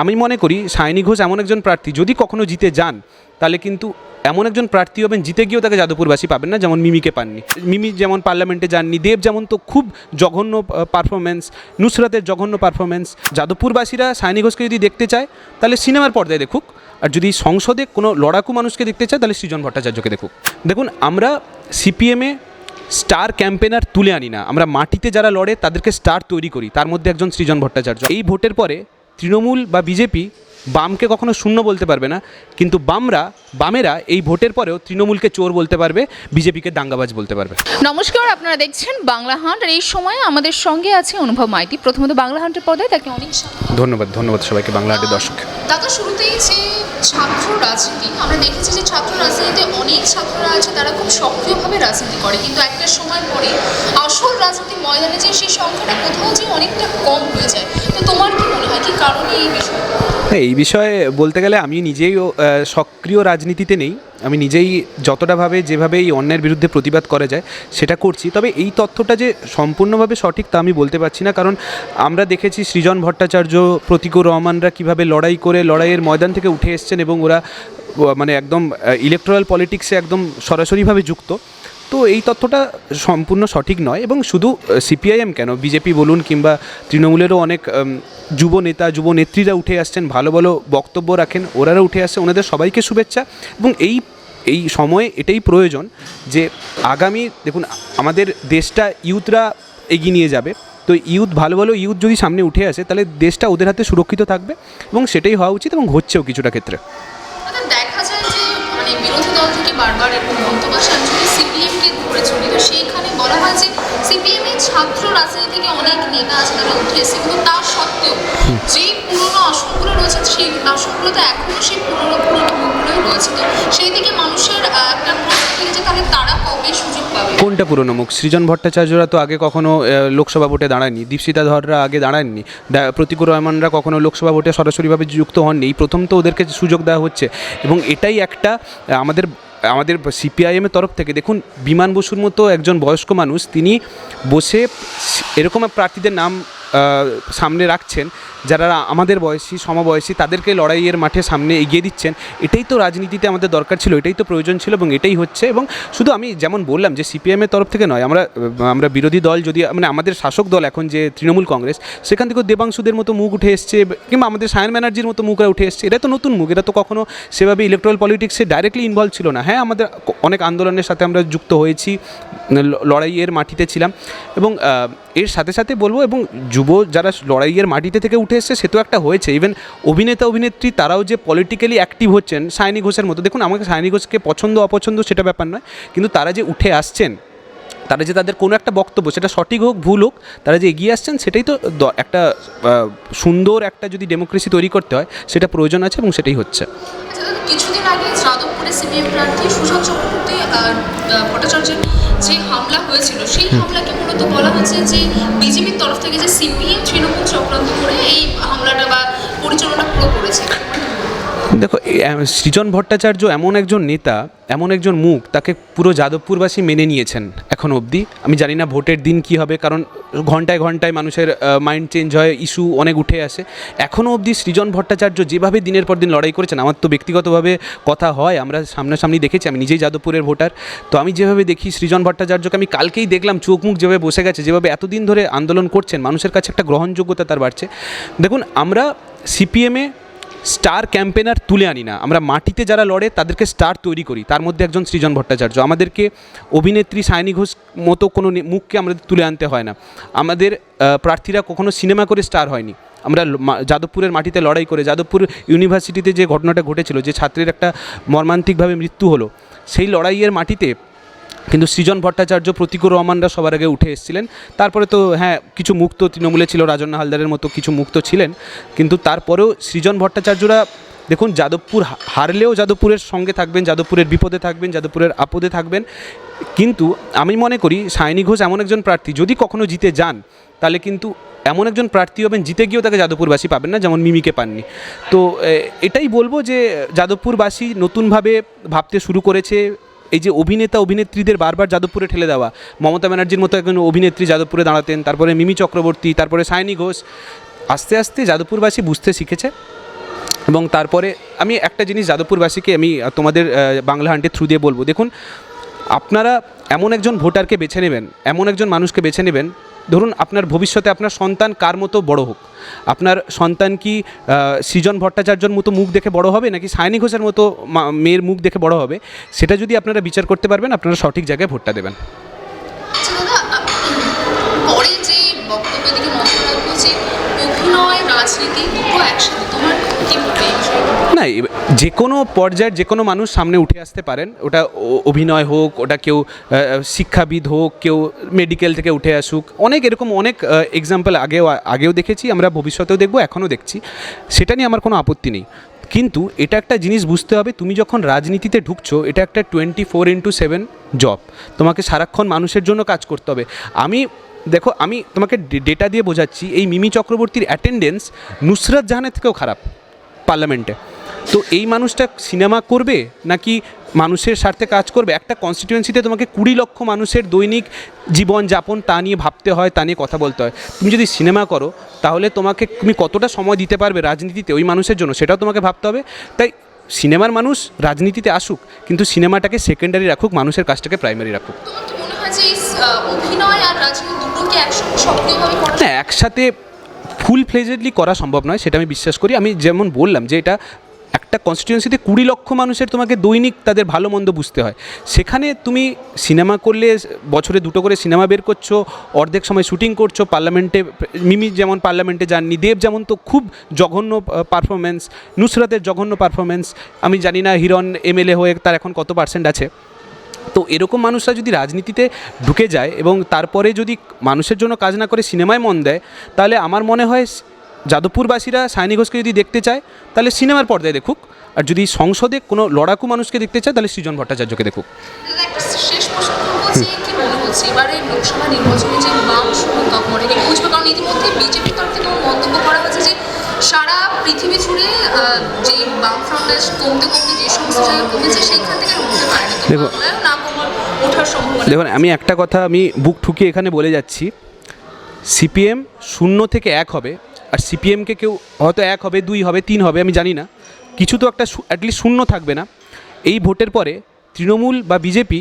আমি মনে করি সায়নী ঘোষ এমন একজন প্রার্থী, যদি কখনো জিতে যান, তাহলে কিন্তু এমন একজন প্রার্থী হবেন জিতে গিয়েও তাকে যাদবপুরবাসী পাবেন না, যেমন মিমিকে পাননি। মিমি যেমন পার্লামেন্টে যাননি, দেব যেমন তো খুব জঘন্য পারফরমেন্স নুসরাতের জঘন্য পারফরমেন্স যাদবপুরবাসীরা সায়নী ঘোষকে যদি দেখতে চায়, তাহলে সিনেমার পর্দায় দেখুক। আর যদি সংসদে কোনো লড়াকু মানুষকে দেখতে চায়, তাহলে সৃজন ভট্টাচার্যকে দেখুক। দেখুন, আমরা সিপিএমে স্টার ক্যাম্পেনার তুলে আনি না। আমরা মাটিতে যারা লড়ে, তাদেরকে স্টার তৈরি করি। তার মধ্যে একজন সৃজন ভট্টাচার্য। এই ভোটের পরে তৃণমূল বা বিজেপি বামকে কখনো শূন্য বলতে পারবে না কিন্তু বামরা বামেরা এই ভোটের পরেও তৃণমূলকে চোর বলতে পারবে বিজেপিকে দাঙ্গাবাজ বলতে পারবে। নমস্কার আপনারা দেখছেন বাংলা হান্ট আর এই সময় আমাদের সঙ্গে আছে অনুভব মাইতি। প্রথমত বাংলা হান্টের পর্দায় তাকে অনেক ধন্যবাদ ধন্যবাদ সবাইকে বাংলা হাটের দর্শক। দাদা শুরুতেই যে ছাত্র রাজনীতি আমরা দেখেছি যে ছাত্র রাজনীতিতে অনেক ছাত্ররা আছে তারা খুব সক্রিয়ভাবে রাজনীতি করে কিন্তু একটা সময় পরে আসল রাজনীতি ময়দানে যে সেই সংখ্যাটা কোথাও যে অনেকটা কম হয়ে যায়। তো তোমার কি মনে হয় এই বিষয় হ্যাঁ এই বিষয়ে বলতে গেলে আমি নিজেই সক্রিয় রাজনীতিতে নেই। আমি নিজেই যতটাভাবে যেভাবে এই অন্যায়ের বিরুদ্ধে প্রতিবাদ করা যায়, সেটা করছি। তবে এই তথ্যটা যে সম্পূর্ণভাবে সঠিক তা আমি বলতে পারছি না। কারণ আমরা দেখেছি সৃজন ভট্টাচার্য, প্রতীকুর রহমানরা কীভাবে লড়াই করে লড়াইয়ের ময়দান থেকে উঠে এসছেন এবং ওরা মানে একদম ইলেকট্রাল পলিটিক্সে একদম সরাসরিভাবে যুক্ত। তো এই তথ্যটা সম্পূর্ণ সঠিক নয় এবং শুধু সিপিআইএম কেন? বিজেপি বলুন কিংবা তৃণমূলেরও অনেক যুব নেতা, যুব নেত্রীরা উঠে আসছেন, ভালো ভালো বক্তব্য রাখেন ওনারা উঠে আসছে ওনাদের সবাইকে শুভেচ্ছা এবং এই এই সময়ে এটাই প্রয়োজন যে আগামী, দেখুন, আমাদের দেশটা ইউথরা এগিয়ে নিয়ে যাবে। তো ইউথ ভালো ভালো ইউথ যদি সামনে উঠে আসে, তাহলে দেশটা ওদের হাতে সুরক্ষিত থাকবে এবং সেটাই হওয়া উচিত এবং হচ্ছেও কিছুটা ক্ষেত্রে। মানে বিরোধী দল থেকে বারবার এরকম মন্তব্য আসে আমি সিপিএমকে ঘুরে চলি তো সেইখানে বলা হয় যে সিপিএম এর ছাত্র রাজনীতি থেকে অনেক নেতা আছে তারা উঠে এসেছে কিন্তু তা সত্ত্বেও যে পুরনো আসনগুলো রয়েছে সেই আসনগুলোতে এখনও সেই পুরনো পুরনো রয়েছে। তো সেই দিকে মানুষের একটা কোনটা পুরনো মুখ? সৃজন ভট্টাচার্যরা তো আগে কখনো লোকসভা ভোটে দাঁড়ায়নি। দীপশিতা ধররা আগে দাঁড়াননি দা- প্রতিকুর রহমানরা কখনো লোকসভা ভোটে সরাসরিভাবে যুক্ত হননি। এই প্রথম তো ওদেরকে সুযোগ দেওয়া হচ্ছে। এবং এটাই একটা আমাদের আমাদের সিপিআইএমের তরফ থেকে দেখুন, বিমান বসুর মতো একজন বয়স্ক মানুষ, তিনি বসে এরকম প্রার্থীদের নাম সামনে রাখছেন, যারা আমাদের বয়সী, সমবয়সী, তাদেরকে লড়াইয়ের মাঠে সামনে এগিয়ে দিচ্ছেন, এটাই তো রাজনীতিতে আমাদের দরকার ছিল, এটাই তো প্রয়োজন ছিল এবং এটাই হচ্ছে এবং শুধু আমি যেমন বললাম যে সিপিএমের তরফ থেকে নয়, আমরা আমরা বিরোধী দল যদি মানে আমাদের শাসক দল এখন যে তৃণমূল কংগ্রেস, সেখান থেকেও দেবাংশুদের মতো মুখ উঠে এসছে, কিংবা আমাদের সায়ন ব্যানার্জির মতো মুখরা উঠে এসছে এটা তো নতুন মুখ এটা তো কখনো সেভাবে ইলেকট্রাল পলিটিক্সে ডাইরেক্টলি ইনভলভ ছিল না। হ্যাঁ আমাদের অনেক আন্দোলনের সাথে আমরা যুক্ত হয়েছি লড়াইয়ের মাটিতে ছিলাম এবং এর সাথে সাথে বলব এবং যুব যারা লড়াইয়ের মাটিতে থেকে উঠে এসছে, সে তো একটা হয়েছে। ইভেন অভিনেতা, অভিনেত্রী তারাও যে পলিটিক্যালি অ্যাক্টিভ হচ্ছেন, সায়নী ঘোষের মতো। দেখুন, আমাকে সায়নী ঘোষকে পছন্দ, অপছন্দ সেটা ব্যাপার নয়। কিন্তু তারা যে উঠে আসছেন, তারা যে তাদের কোনো একটা বক্তব্য, সেটা সঠিক হোক, ভুল হোক, তারা যে এগিয়ে আসছেন, সেটাই তো একটা সুন্দর একটা যদি ডেমোক্রেসি তৈরি করতে হয়, সেটা প্রয়োজন আছে এবং সেটাই হচ্ছে। আচ্ছা কিছুদিন আগে যাদবপুরে সিপিএম প্রার্থী সুশান্ত চক্রবর্তী ভট্টাচার্যের যে হামলা হয়েছিল সেই হামলাকে মূলত বলা হচ্ছে যে বিজেপির তরফ থেকে যে সিপিএম দেখো সৃজন ভট্টাচার্য এমন একজন নেতা, এমন একজন মুখ, তাকে পুরো যাদবপুরবাসী মেনে নিয়েছেন এখন অবধি। আমি জানি না ভোটের দিন কি হবে, কারণ ঘন্টায় ঘন্টায় মানুষের মাইন্ড চেঞ্জ হয় ইস্যু অনেক উঠে আসে। এখনও অবধি সৃজন ভট্টাচার্য যেভাবে দিনের পর দিন লড়াই করেছেন, আমার তো ব্যক্তিগতভাবে কথা হয়, আমরা সামনাসামনি দেখেছি, আমি নিজেই যাদবপুরের ভোটার। তো আমি যেভাবে দেখি সৃজন ভট্টাচার্যকে, আমি কালকেই দেখলাম, চোখ মুখ যেভাবে বসে গেছে, যেভাবে এতদিন ধরে আন্দোলন করছেন, মানুষের কাছে একটা গ্রহণযোগ্যতা তার বাড়ছে। দেখুন, আমরা সিপিএমে স্টার ক্যাম্পেনার তুলে আনি না। আমরা মাটিতে যারা লড়ে, তাদেরকে স্টার তৈরি করি। তার মধ্যে একজন সৃজন ভট্টাচার্য। আমাদেরকে অভিনেত্রী সায়নী ঘোষ মতো কোনো মুখকে আমাদের তুলে আনতে হয় না। আমাদের প্রার্থীরা কখনো সিনেমা করে স্টার হয়নি। আমরা যাদবপুরের মাটিতে লড়াই করে, যাদবপুর ইউনিভার্সিটিতে যে ঘটনাটা ঘটেছিল, যে ছাত্রের একটা মর্মান্তিকভাবে মৃত্যু হলো, সেই লড়াইয়ের মাটিতে কিন্তু সৃজন ভট্টাচার্য, প্রতিকুর রহমানরা সবার আগে উঠে এসেছিলেন। তারপরে তো হ্যাঁ কিছু মুক্ত তৃণমূলে ছিল, রাজন্য হালদারের মতো কিছু মুক্ত ছিলেন। কিন্তু তারপরেও সৃজন ভট্টাচার্যরা, দেখুন, যাদবপুর হারলেও যাদবপুরের সঙ্গে থাকবেন, যাদবপুরের বিপদে থাকবেন, যাদবপুরের আপদে থাকবেন। কিন্তু আমি মনে করি, সায়নী ঘোষ এমন একজন প্রার্থী, যদি কখনো জিতে যান, তাহলে কিন্তু এমন একজন প্রার্থী হবেন, জিতে গিয়েও তাকে যাদবপুরবাসী পাবেন না, যেমন মিমিকে পাননি। তো এটাই বলব যে, যাদবপুরবাসী নতুনভাবে ভাবতে শুরু করেছে এই যে অভিনেতা, অভিনেত্রীদের বারবার যাদবপুরে ঠেলে দেওয়া। মমতা ব্যানার্জির মতো একজন অভিনেত্রী যাদবপুরে দাঁড়াতেন, তারপরে মিমি চক্রবর্তী, তারপরে সায়নী ঘোষ। আস্তে আস্তে যাদবপুরবাসী বুঝতে শিখেছে এবং তারপরে আমি একটা জিনিস যাদবপুরবাসীকে আমি তোমাদের বাংলা হান্টের থ্রু দিয়ে বলব। দেখুন, আপনারা এমন একজন ভোটারকে বেছে নেবেন, এমন একজন মানুষকে বেছে নেবেন ধরুন আপনার ভবিষ্যতে আপনার সন্তান কার মতো বড় হোক? আপনার সন্তান কি সৃজন ভট্টাচার্যর মতো মুখ দেখে বড় হবে নাকি সায়নী ঘোষের মতো মেয়ের মুখ দেখে বড় হবে? সেটা যদি আপনারা বিচার করতে পারবেন, আপনারা সঠিক জায়গায় ভোটটা দেবেন। না যে কোনো পর্যায়ের যে কোনো মানুষ সামনে উঠে আসতে পারেন। ওটা অভিনয় হোক, ওটা কেউ শিক্ষাবিদ হোক, কেউ মেডিকেল থেকে উঠে আসুক। অনেক এরকম অনেক এক্সাম্পল আগেও আগেও দেখেছি, আমরা ভবিষ্যতেও দেখব, এখনও দেখছি। সেটা নিয়ে আমার কোনো আপত্তি নেই। কিন্তু এটা একটা জিনিস বুঝতে হবে, তুমি যখন রাজনীতিতে ঢুকছো, এটা একটা twenty four into seven job তোমাকে সারাক্ষণ মানুষের জন্য কাজ করতে হবে। আমি, দেখো, আমি তোমাকে ডেটা দিয়ে বোঝাচ্ছি, এই মিমি চক্রবর্তীর অ্যাটেন্ডেন্স নুসরাত জাহানের থেকেও খারাপ পার্লামেন্টে তো এই মানুষটা সিনেমা করবে নাকি মানুষের স্বার্থে কাজ করবে? একটা কনস্টিটিউয়েন্সিতে তোমাকে কুড়ি লক্ষ মানুষের দৈনিক জীবনযাপন তা নিয়ে ভাবতে হয় তা নিয়ে কথা বলতে হয়। তুমি যদি সিনেমা করো তাহলে তোমাকে তুমি কতটা সময় দিতে পারবে রাজনীতিতে ওই মানুষের জন্য? সেটাও তোমাকে ভাবতে হবে। তাই সিনেমার মানুষ রাজনীতিতে আসুক কিন্তু সিনেমাটাকে সেকেন্ডারি রাখুক মানুষের কাজটাকে প্রাইমারি রাখুক। না একসাথে ফুল ফ্লেজেডলি করা সম্ভব নয় সেটা আমি বিশ্বাস করি। আমি যেমন বললাম যে এটা একটা কনস্টিটিউয়েন্সিতে কুড়ি লক্ষ মানুষের তোমাকে দৈনিক তাদের ভালো মন্দ বুঝতে হয়। সেখানে তুমি সিনেমা করলে, বছরে দুটো করে সিনেমা বের করছ, অর্ধেক সময় শুটিং করছ, পার্লামেন্টে, মিমি যেমন পার্লামেন্টে যাননি, দেব যেমন তো খুব জঘন্য পারফরমেন্স নুসরাতের জঘন্য পারফরমেন্স আমি জানি না হিরণ এমএলএ হয়ে তার এখন কত পার্সেন্ট আছে। তো এরকম মানুষরা যদি রাজনীতিতে ঢুকে যায় এবং তারপরে যদি মানুষের জন্য কাজ না করে সিনেমায় মন দেয়, তাহলে আমার মনে হয় যাদবপুরবাসীরা সায়নী ঘোষকে যদি দেখতে চায় তাহলে সিনেমার পর্দায় দেখুক। আর যদি সংসদে কোনো লড়াকু মানুষকে দেখতে চায় তাহলে সৃজন ভট্টাচার্যকে দেখুক। শেষ প্রশ্ন কি মনে হচ্ছে? এবারে লোকসভা নির্বাচনে যে বাম সংখ্যক মনে বুঝবে কারণ ইতিমধ্যে বিজেপির তরফ থেকে মন্তব্য করা হয়েছে যে সারা পৃথিবী জুড়ে যে বাম ফ্রন্টেজ কমতে কমতে যে সমস্ত জায়গায় কমেছে সেইখান থেকে উঠতে পারেনি। দেখো- না ওঠার সম্ভাবনা দেখুন আমি একটা কথা আমি বুক ঠুকিয়ে এখানে বলে যাচ্ছি। সিপিএম শূন্য থেকে এক হবে। আর সিপিএমকে কেউ, হয়তো এক হবে, দুই হবে, তিন হবে, আমি জানি না। কিছু তো একটা অ্যাটলিস্ট শূন্য থাকবে না। এই ভোটের পরে তৃণমূল বা বিজেপি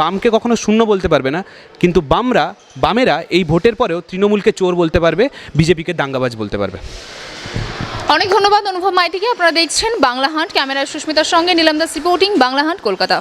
বামকে কখনো শূন্য বলতে পারবে না, কিন্তু বামরা, বামেরা এই ভোটের পরেও তৃণমূলকে চোর বলতে পারবে বিজেপিকে দাঙ্গাবাজ বলতে পারবে। অনেক ধন্যবাদ অনুভব মাইতিকে, আপনারা দেখছেন বাংলা হান্ট ক্যামেরায় সুস্মিতার সঙ্গে নিলাম দাস রিপোর্টিং বাংলা হান্ট কলকাতা।